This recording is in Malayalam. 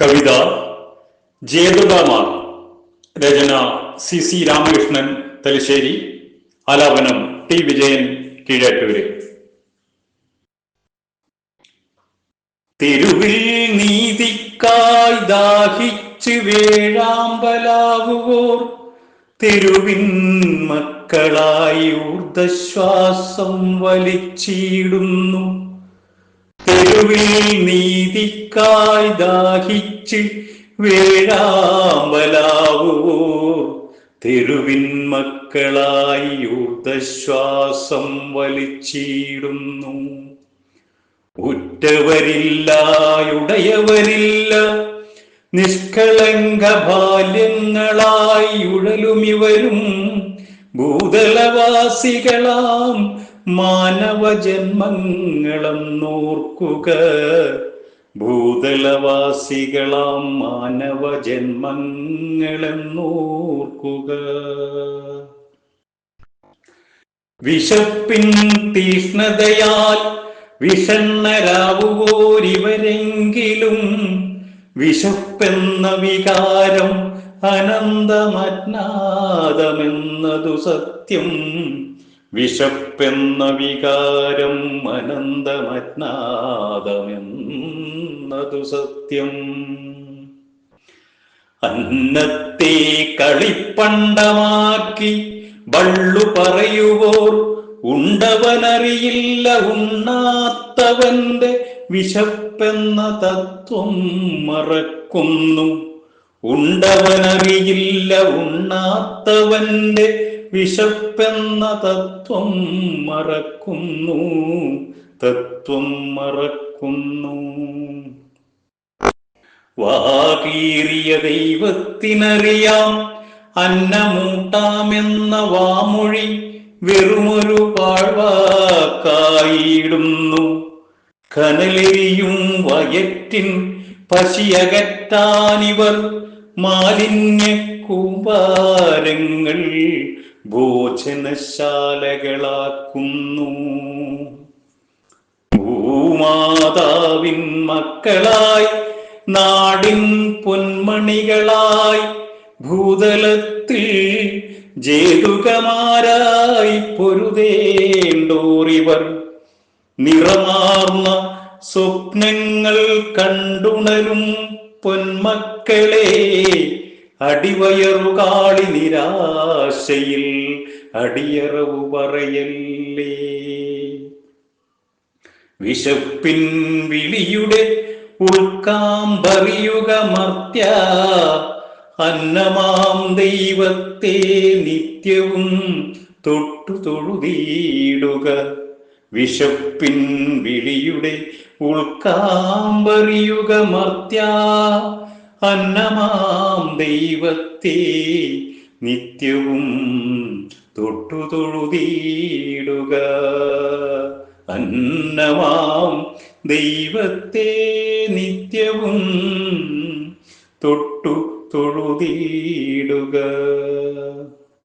കവിത ജേതുടമാണ് രചന സി സി രാമകൃഷ്ണൻ തലശ്ശേരി ആലാപനം ടി വിജയൻ കീഴാറ്റൂര്. തെരുവിൽ നീതിക്കായി ദാഹിച്ച് വേഴാമ്പലാവുവോർ തെരുവിൻ മക്കളായി ഊർദ്ധശ്വാസം വലിച്ചിടുന്നു. തെരുവിൽ നീതിക്കായി ദാഹിച്ച് വേഴാമ്പലാവോ. തെരുവിൻ മക്കളായി ഊർദ്ധശ്വാസം വലിച്ചിടുന്നു. ഉറ്റവരില്ല ഉടയവരില്ല നിഷ്കളങ്ക ബാല്യങ്ങളായി ഉഴലുമിവരും. ഭൂതലവാസികളാം മാനവജന്മങ്ങളും നോർക്കുക. ഭൂതലവാസികളാം മാനവജന്മങ്ങളും നോർക്കുക. വിശപ്പിൻ തീഷ്ണതയാൽ വിഷണ്ണരാവുവോരിവരെങ്കിലും വിശപ്പെന്ന വികാരം അനന്തമജ്ഞാതമെന്നതു സത്യം. വിശപ്പെന്ന വികാരം അനന്തമജ്ഞാതമെന്നതു സത്യം. അന്നത്തെ കളിപ്പണ്ടമാക്കി വള്ളു പറയുവോർ ഉണ്ടവനറിയില്ല ഉണ്ണാത്തവന്റെ വിശപ്പെന്ന തത്വം മറക്കുന്നു. ഉണ്ടവനറിയില്ല ഉണ്ണാത്തവന്റെ വിശപ്പെന്ന തത്വം മറക്കുന്നു തത്വം മറക്കുന്നു. വാകീറിയ ദൈവത്തിനറിയാം അന്നമൂട്ടാമെന്ന വാമൊഴി വെറുമൊരു പാഴ്വാക്കായിടുന്നു കനലെരിയും വയറ്റിൻ പശിയകറ്റാനിവർ മാലിന്യ കൂമ്പാരങ്ങൾ ഭോജനശാലകളാക്കുന്നു. ഭൂമാതാവിൻ മക്കളായി നാടിൻ പൊന്മണികളായി ഭൂതലത്തിൽ ജേതുകമാരായി പൊരുതേണ്ടോറിവർ. നിറമാർന്ന സ്വപ്നങ്ങൾ കണ്ടുണരും പൊന്മക്കളെ അടിവയറുകാളി നിരാശയിൽ അടിയറവു പറയല്ലേ? വിശപ്പിൻ വിളിയുടെ ഉൾക്കാമ്പറിയുക മർത്യ അന്നമാം ദൈവത്തെ നിത്യവും തൊട്ടു തൊഴുതിയിടുക വിശപ്പിൻ വിളിയുടെ ഉൾക്കാമ്പറിയുക മർത്യ. അന്നമാം ദൈവത്തെ നിത്യവും തൊട്ടു തൊഴുതീടുക അന്നമാം ദൈവത്തെ നിത്യവും തൊട്ടു തൊഴുതിയിടുക